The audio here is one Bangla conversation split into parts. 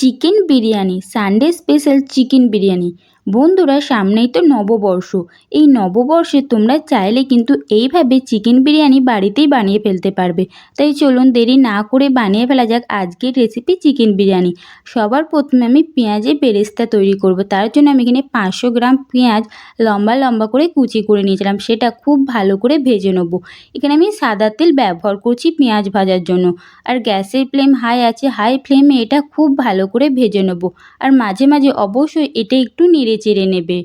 Chicken biryani Sunday special chicken biryani. বন্ধুরা, সামনেই তো নববর্ষ। এই নববর্ষে তোমরা চাইলে কিন্তু এইভাবে চিকেন বিরিয়ানি বাড়িতেই বানিয়ে ফেলতে পারবে। তাই চলুন দেরি না করে বানিয়ে ফেলা যাক আজকের রেসিপি চিকেন বিরিয়ানি। সবার প্রথমে আমি পেঁয়াজের বেরেস্তা তৈরি করব। তার জন্য আমি এখানে পাঁচশো গ্রাম পেঁয়াজ লম্বা লম্বা করে কুচি করে নিয়েছিলাম। সেটা খুব ভালো করে ভেজে নেব। এখানে আমি সাদা তেল ব্যবহার করছি পেঁয়াজ ভাজার জন্য। আর গ্যাসের ফ্লেম হাই আছে, হাই ফ্লেমে এটা খুব ভালো করে ভেজে নেব। আর মাঝে মাঝে অবশ্যই এটা একটু নেড়ে চেড়ে নেবে।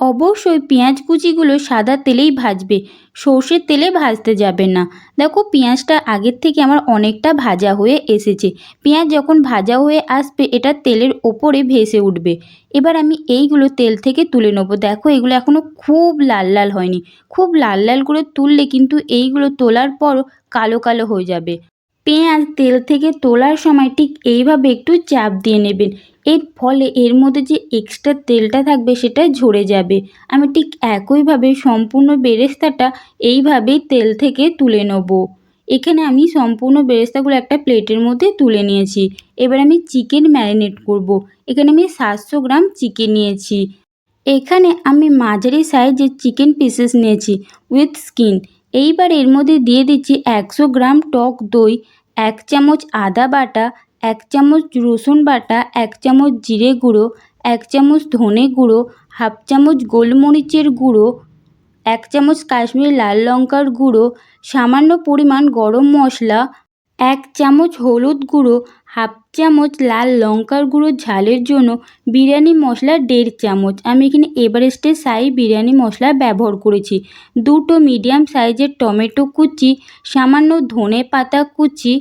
অবশ্যই পেঁয়াজ কুচিগুলো সাদা তেলেই ভাজবে, সর্ষের তেলে ভাজতে যাবে না। দেখো পেঁয়াজটা আগের থেকে আমার অনেকটা ভাজা হয়ে এসেছে। পেঁয়াজ যখন ভাজা হয়ে আসবে, এটা তেলের ওপরে ভেসে উঠবে। এবার আমি এইগুলো তেল থেকে তুলে নেব। দেখো এগুলো এখনও খুব লাল লাল হয়নি। খুব লাল লাল করে তুললে কিন্তু এইগুলো তোলার পর কালো কালো হয়ে যাবে। পেঁয়াজ তেল থেকে তোলার সময় ঠিক এইভাবে একটু চাপ দিয়ে নেবেন। এর ফলে এর মধ্যে যে এক্সট্রা তেলটা থাকবে সেটা ঝরে যাবে। আমি ঠিক একইভাবে সম্পূর্ণ বেরেস্তাটা এইভাবেই তেল থেকে তুলে নেব। এখানে আমি সম্পূর্ণ বেরেস্তাগুলো একটা প্লেটের মধ্যে তুলে নিয়েছি। এবার আমি চিকেন ম্যারিনেট করব। এখানে আমি সাতশো গ্রাম চিকেন নিয়েছি। এখানে আমি মাঝারি সাইজের চিকেন পিসেস নিয়েছি উইথ স্কিন এইবার এর মধ্যে দিয়ে দিচ্ছি একশো গ্রাম টক দই, এক চামচ আদা বাটা এক চামচ রসুন বাটা, এক চামচ জিরে গুঁড়ো, এক চামচ ধনে গুঁড়ো, হাফ চামচ গোলমরিচের গুঁড়ো, এক চামচ কাশ্মীরি লাল লঙ্কার গুঁড়ো, সামান্য পরিমাণ গরম মশলা, এক চামচ হলুদ গুঁড়ো, হাফ চামচ লাল লঙ্কার গুঁড়ো ঝালের জন্য, বিরিয়ানি মশলা দেড় চামচ। আমি এখানে এভারেস্টের সাই বিরিয়ানি মশলা ব্যবহার করেছি। দুটো মিডিয়াম সাইজের টমেটো কুচি, সামান্য ধনে পাতা কুচি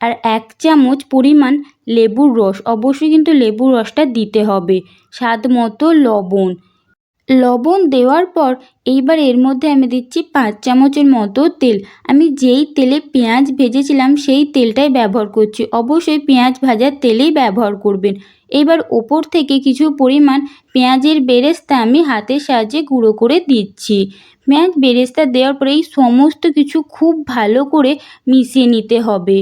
আর এক চামচ পরিমাণ লেবুর রস। অবশ্যই কিন্তু লেবুর রসটা দিতে হবে। স্বাদ মতো লবণ। লবণ দেওয়ার পর এইবার এর মধ্যে আমি দিচ্ছি পাঁচ চামচের মতো তেল। আমি যেই তেলে পেঁয়াজ ভেজেছিলাম, সেই তেলটাই ব্যবহার করছি। অবশ্যই পেঁয়াজ ভাজার তেলেই ব্যবহার করবেন। এবার ওপর থেকে কিছু পরিমাণ পেঁয়াজের বেরেস্তা আমি হাতের সাহায্যে গুঁড়ো করে দিচ্ছি। পেঁয়াজ বেরেস্তা দেওয়ার পরে এই সমস্ত কিছু খুব ভালো করে মিশিয়ে নিতে হবে।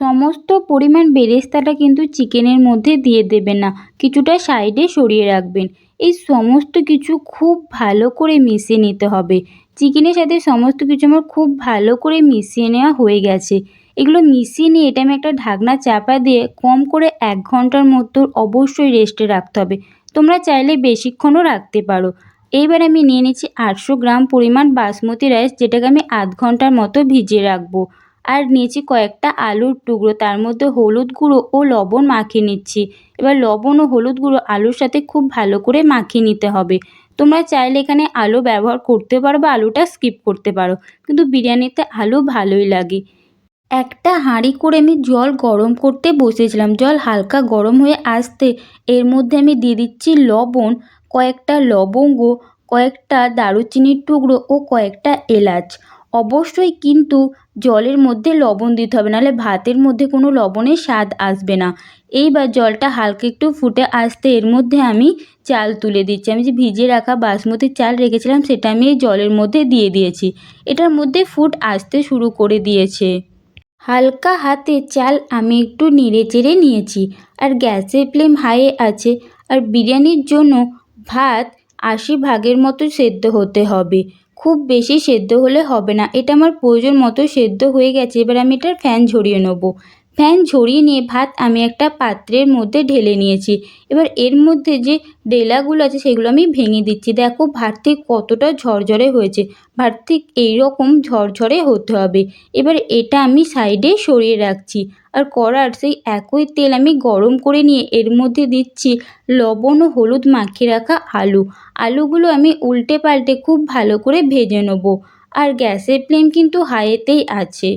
সমস্ত পরিমাণ বেরেস্তাটা কিন্তু চিকেনের মধ্যে দিয়ে দেবেন না, কিছুটা সাইডে সরিয়ে রাখবেন। এই সমস্ত কিছু খুব ভালো করে মিশিয়ে নিতে হবে। চিকেনের সাথে সমস্ত কিছু আমার খুব ভালো করে মিশিয়ে নেওয়া হয়ে গেছে। এগুলো মিশিয়ে নিয়ে এটা আমি একটা ঢাকনা চাপা দিয়ে কম করে এক ঘণ্টার মতো অবশ্যই রেস্টে রাখতে হবে। তোমরা চাইলে বেশিক্ষণও রাখতে পারো। এইবার আমি নিয়ে নিচ্ছি আটশো গ্রাম পরিমাণ বাসমতি রাইস, যেটাকে আমি আধ ঘণ্টার মতো ভিজিয়ে রাখব। আর নিয়েছি কয়েকটা আলুর টুকরো। তার মধ্যে হলুদ গুঁড়ো ও লবণ মাখিয়ে নিচ্ছি। এবার লবণ ও হলুদ গুঁড়ো আলুর সাথে খুব ভালো করে মাখিয়ে নিতে হবে। তোমরা চাইলে এখানে আলু ব্যবহার করতে পারো বা আলুটা স্কিপ করতে পারো, কিন্তু বিরিয়ানিতে আলু ভালোই লাগে। একটা হাঁড়ি করে আমি জল গরম করতে বসেছিলাম। জল হালকা গরম হয়ে আসতে এর মধ্যে আমি দিয়ে দিচ্ছি লবণ, কয়েকটা লবঙ্গ, কয়েকটা দারুচিনির টুকরো ও কয়েকটা এলাচ। অবশ্যই কিন্তু জলের মধ্যে লবণ দিতে হবে, নাহলে ভাতের মধ্যে কোনো লবণের স্বাদ আসবে না। এইবার জলটা হালকা একটু ফুটে আসতে এর মধ্যে আমি চাল তুলে দিচ্ছি। আমি যে ভিজিয়ে রাখা বাসমতি চাল রেখেছিলাম, সেটা আমি এই জলের মধ্যে দিয়ে দিয়েছি। এটার মধ্যে ফুট আসতে শুরু করে দিয়েছে। হালকা হাতে চাল আমি একটু নেড়ে চেড়ে নিয়েছি। আর গ্যাসের ফ্লেম হাইয়ে আছে। আর বিরিয়ানির জন্য ভাত আশি ভাগের মতো সেদ্ধ হতে হবে। খুব বেশি সেদ্ধ হলে হবে না। এটা আমার প্রয়োজন মতো সেদ্ধ হয়ে গেছে। এবার আমি এটার ফ্যান ঝরিয়ে নেব। ফ্যান ঝরিয়ে নিয়ে ভাত আমি একটা পাত্রের মধ্যে ঢেলে নিয়েছি। এবার এর মধ্যে যে ডেলাগুলো আছে সেগুলো আমি ভেঙে দিচ্ছি। দেখো ভাত ঠিক কতটা ঝরঝরে হয়েছে। ভাত ঠিক এইরকম ঝরঝরে হতে হবে। এবার এটা আমি সাইডে সরিয়ে রাখছি। আর কড়ার সেই একই তেল আমি গরম করে নিয়ে এর মধ্যে দিচ্ছি লবণ ও হলুদ মাখিয়ে রাখা আলু। আলুগুলো আমি উল্টে পাল্টে খুব ভালো করে ভেজে নেব। আর গ্যাসের ফ্লেম কিন্তু হাইয়েতেই আছে।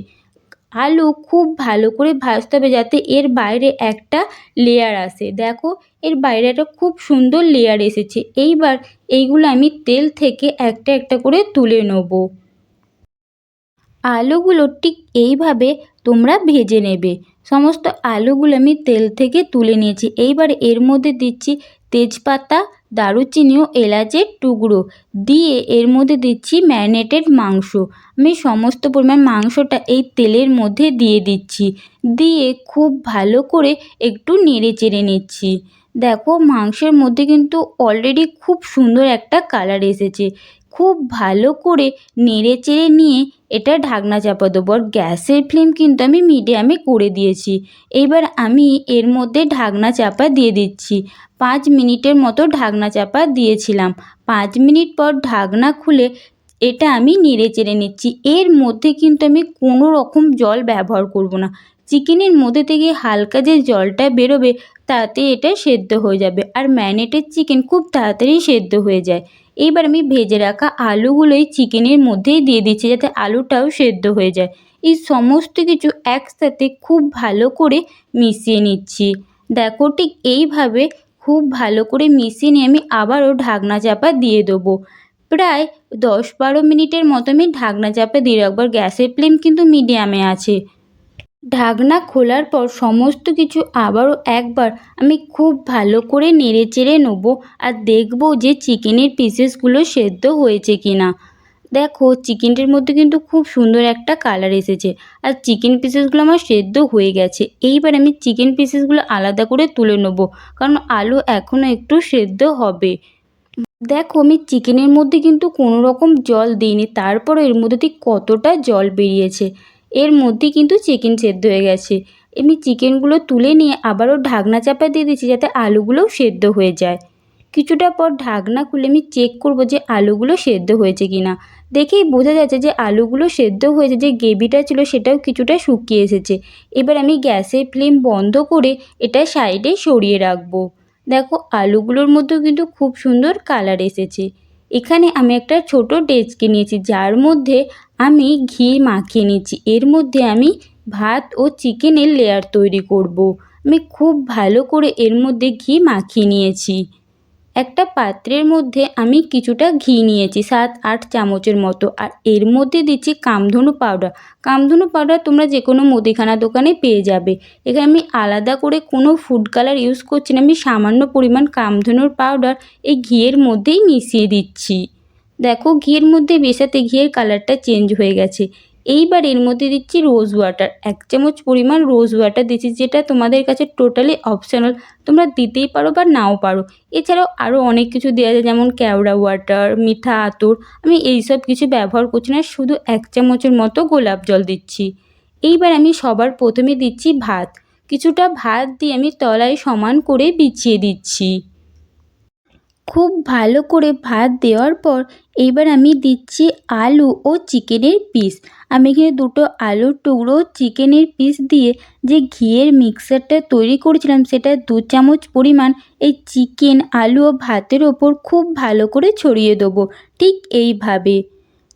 আলু খুব ভালো করে ভাজতে হবে যাতে এর বাইরে একটা লেয়ার আসে। দেখো, এর বাইরে একটা খুব সুন্দর লেয়ার এসেছে। এইবার এইগুলো আমি তেল থেকে একটা একটা করে তুলে নেব। আলুগুলো ঠিক এইভাবে তোমরা ভেজে নেবে। সমস্ত আলুগুলো আমি তেল থেকে তুলে নিয়েছি। এইবার এর মধ্যে দিচ্ছি তেজপাতা দারুচিনি ও এলাচের টুকরো। দিয়ে এর মধ্যে দিচ্ছি ম্যারিনেটেড মাংস। আমি সমস্ত পরিমাণ মাংসটা এই তেলের মধ্যে দিয়ে দিচ্ছি। দিয়ে খুব ভালো করে একটু নেড়ে চেড়ে নিচ্ছি। দেখো মাংসের মধ্যে কিন্তু অলরেডি খুব সুন্দর একটা কালার এসেছে। খুব ভালো করে নেড়ে চেড়ে নিয়ে এটা ঢাকনা চাপা দেবো আর গ্যাসের ফ্লেম কিন্তু আমি মিডিয়ামে করে দিয়েছি। এবার আমি এর মধ্যে ঢাকনা চাপা দিয়ে দিচ্ছি। পাঁচ মিনিটের মতো ঢাকনা চাপা দিয়েছিলাম। পাঁচ মিনিট পর ঢাকনা খুলে এটা আমি নেড়ে চেড়ে নিচ্ছি। এর মধ্যে কিন্তু আমি কোনো রকম জল ব্যবহার করব না। চিকেনের মধ্যে থেকে হালকা যে জলটা বেরোবে তাতে এটা সেদ্ধ হয়ে যাবে। আর ম্যারিনেটেড চিকেন খুব তাড়াতাড়ি সেদ্ধ হয়ে যায়। এইবার আমি ভেজে রাখা আলুগুলোই চিকেনের মধ্যেই দিয়ে দিচ্ছি যাতে আলুটাও সেদ্ধ হয়ে যায়। এই সমস্ত কিছু একসাথে খুব ভালো করে মিশিয়ে নিচ্ছি। দেখো ঠিক এইভাবে খুব ভালো করে মিশিয়ে নিয়ে আমি আবারও ঢাকনা চাপা দিয়ে দেবো। প্রায় দশ বারো মিনিটের মতো আমি ঢাকনা চাপা দিয়ে রাখব। গ্যাসের ফ্লেম কিন্তু মিডিয়ামে আছে। ঢাকনা খোলার পর সমস্ত কিছু আবারও একবার আমি খুব ভালো করে নেড়ে চেড়ে নেব আর দেখব যে চিকেনের পিসেসগুলো সেদ্ধ হয়েছে কি না দেখো, চিকেনটির মধ্যে কিন্তু খুব সুন্দর একটা কালার এসেছে আর চিকেন পিসেসগুলো আমার সেদ্ধ হয়ে গেছে। এইবার আমি চিকেন পিসেসগুলো আলাদা করে তুলে নেব কারণ আলু এখনও একটু সেদ্ধ হবে। দেখো, আমি চিকেনের মধ্যে কিন্তু কোনো রকম জল দিইনি, তারপরও এর মধ্যে ঠিক কতটা জল বেরিয়েছে। এর মধ্যে কিন্তু চিকেন সেদ্ধ হয়ে গেছে। আমি চিকেনগুলো তুলে নিয়ে আবারও ঢাকনা চাপা দিয়ে দিচ্ছি যাতে আলুগুলোও সেদ্ধ হয়ে যায়। কিছুটা পর ঢাকনা খুলে আমি চেক করব যে আলুগুলো সেদ্ধ হয়েছে কি না দেখেই বোঝা যাচ্ছে যে আলুগুলো সেদ্ধ হয়েছে, যে গ্রেভিটা ছিল সেটাও কিছুটা শুকিয়ে এসেছে। এবার আমি গ্যাসের ফ্লেম বন্ধ করে এটা সাইডে সরিয়ে রাখব। দেখো, আলুগুলোর মধ্যেও কিন্তু খুব সুন্দর কালার এসেছে। এখানে আমি একটা ছোট ডেচকি নিয়েছি, যার মধ্যে আমি ঘি মাখিয়ে নিচ্ছি। এর মধ্যে আমি ভাত ও চিকেনের লেয়ার তৈরি করব। আমি খুব ভালো করে এর মধ্যে ঘি মাখিয়ে নিয়েছি। একটা পাত্রের মধ্যে আমি কিছুটা ঘি নিয়েছি, সাত, আট চামচের মতো। আর এর মধ্যে দিচ্ছি কামধনু পাউডার কামধনু পাউডার তোমরা যে কোনো মুদিখানা দোকানে পেয়ে যাবে। এখানে আমি আলাদা করে কোনো ফুড কালার ইউজ করছি না। আমি সামান্য পরিমাণ কামধনুর পাউডার এই ঘিয়ের মধ্যেই মিশিয়ে দিচ্ছি। দেখো, ঘিয়ের মধ্যে মেশাতে ঘিয়ের কালারটা চেঞ্জ হয়ে গেছে। এইবার এর মধ্যে দিচ্ছি রোজ ওয়াটার এক চামচ পরিমাণ রোজ ওয়াটার দিচ্ছি, যেটা তোমাদের কাছে টোটালি অপশনাল তোমরা দিতেই পারো বা নাও পারো। এছাড়াও আরও অনেক কিছু দেওয়া যায় যেমন কেওড়া ওয়াটার মিঠা আতর। আমি এইসব কিছু ব্যবহার করছি না, শুধু এক চামচের মতো গোলাপ জল দিচ্ছি। এইবার আমি সবার প্রথমে দিচ্ছি ভাত। কিছুটা ভাত দিয়ে আমি তলায় সমান করে বিছিয়ে দিচ্ছি। খুব ভালো করে ভাত দেওয়ার পর এইবার আমি দিচ্ছি আলু ও চিকেনের পিস। আমি এখানে দুটো আলুর টুকরো চিকেনের পিস দিয়ে যে ঘিয়ের মিক্সারটা তৈরি করেছিলাম, সেটা দু চামচ পরিমাণ এই চিকেন, আলু ও ভাতের ওপর খুব ভালো করে ছড়িয়ে দেবো। ঠিক এইভাবে।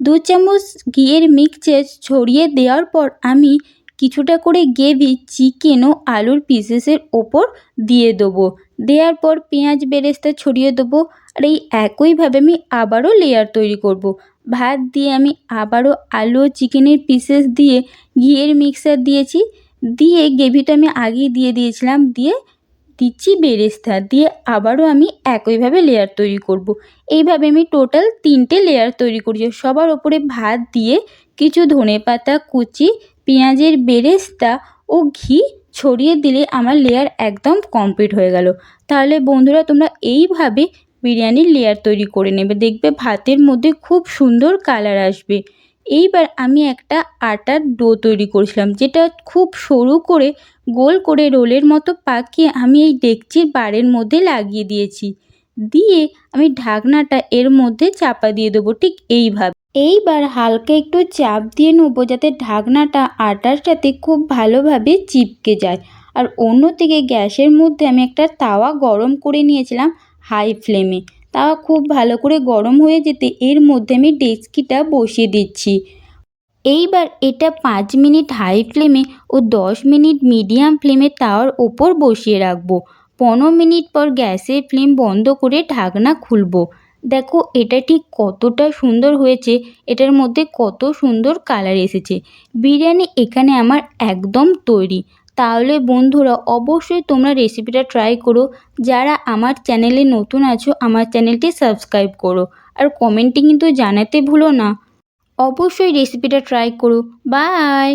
দু চামচ ঘিয়ের মিক্সচার ছড়িয়ে দেওয়ার পর আমি কিছুটা করে গ্রেভি চিকেন ও আলুর পিসেসের ওপর দিয়ে দেবো। দেওয়ার পর পেঁয়াজ বেরেস্তা ছড়িয়ে দেবো আর এই একইভাবে আমি আবারও লেয়ার তৈরি করব। ভাত দিয়ে আমি আবারও আলু চিকেনের পিসেস দিয়ে ঘিয়ের মিক্সার দিয়েছি দিয়ে গ্রেভিটা আমি আগেই দিয়ে দিয়েছিলাম দিয়ে দিচ্ছি বেরেস্তা দিয়ে আবারও আমি একইভাবে লেয়ার তৈরি করব। এইভাবে আমি টোটাল তিনটে লেয়ার তৈরি করছি সবার ওপরে ভাত দিয়ে কিছু ধনে পাতা কুচি, পেঁয়াজের বেরেস্তা ও ঘি ছড়িয়ে দিলে আমার লেয়ার একদম কমপ্লিট হয়ে গেল। তাহলে বন্ধুরা, তোমরা এইভাবে বিরিয়ানির লেয়ার তৈরি করে নেবে। দেখবে ভাতের মধ্যে খুব সুন্দর কালার আসবে। এইবার আমি একটা আটার ডো তৈরি করেছিলাম, যেটা খুব সরু করে গোল করে রোলের মতো পাকিয়ে আমি এই ডেকচির বারের মধ্যে লাগিয়ে দিয়েছি। দিয়ে আমি ঢাকনাটা এর মধ্যে চাপা দিয়ে দেবো, ঠিক এইভাবে। এইবার হালকা একটু চাপ দিয়ে নেব যাতে ঢাকনাটা আটার সাথে খুব ভালোভাবে চিপকে যায়। আর অন্যদিকে গ্যাসের মধ্যে আমি একটা তাওয়া গরম করে নিয়েছিলাম হাই ফ্লেমে। তাওয়া খুব ভালো করে গরম হয়ে যেতে এর মধ্যে আমি ডেচকিটা বসিয়ে দিচ্ছি। এইবার এটা পাঁচ মিনিট হাই ফ্লেমে ও দশ মিনিট মিডিয়াম ফ্লেমে তাওয়ার ওপর বসিয়ে রাখব। পনেরো মিনিট পর গ্যাসের ফ্লেম বন্ধ করে ঢাকনা খুলবো। দেখো, এটা ঠিক কতটা সুন্দর হয়েছে, এটার মধ্যে কত সুন্দর কালার এসেছে। বিরিয়ানি এখানে আমার একদম তৈরি। তাহলে বন্ধুরা, অবশ্যই তোমরা রেসিপিটা ট্রাই করো। যারা আমার চ্যানেলে নতুন আছো, আমার চ্যানেলটি সাবস্ক্রাইব করো। আর কমেন্টে কিন্তু জানাতে ভুলো না। অবশ্যই রেসিপিটা ট্রাই করো। বাই